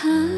他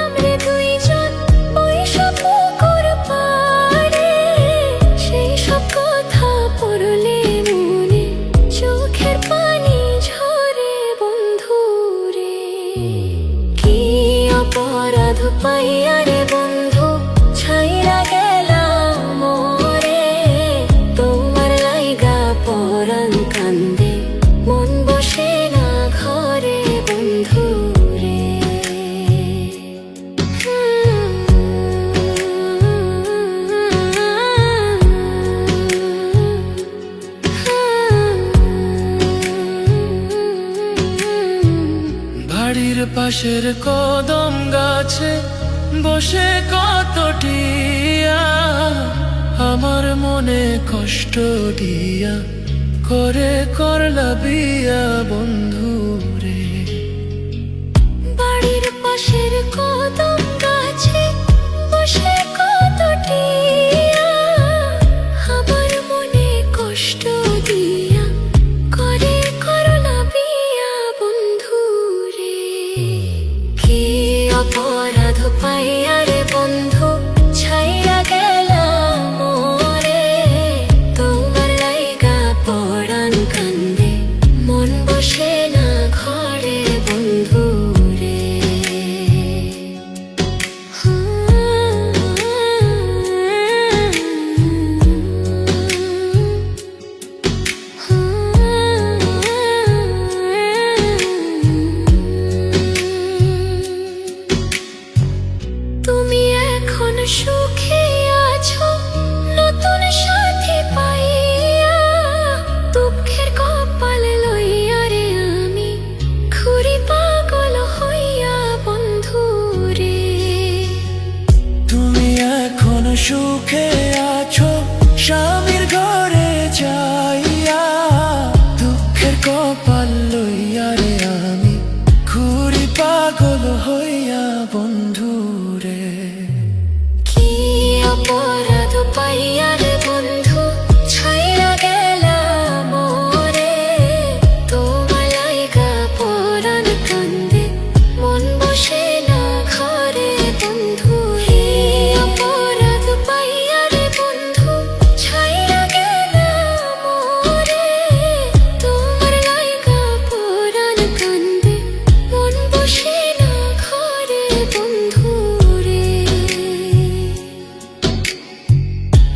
বন্ধু ছাইরা তোমার লাইগা কান্দে মন বসে না ঘরে বন্ধু পাশের কদম গাছে বসে কত টিয়া আমার মনে কষ্ট দিয়া, করে করলা বিয়া বন্ধু রে বাড়ির পাশের কদম অপরাধ সুখে আছো দুঃখের কপাল লইয়া রে আমি পাগল হইয়া বন্ধু তুমি এখন সুখে আছো, স্বামীর ঘরে দুঃখের কপাল লইয়া রে আমি পাগল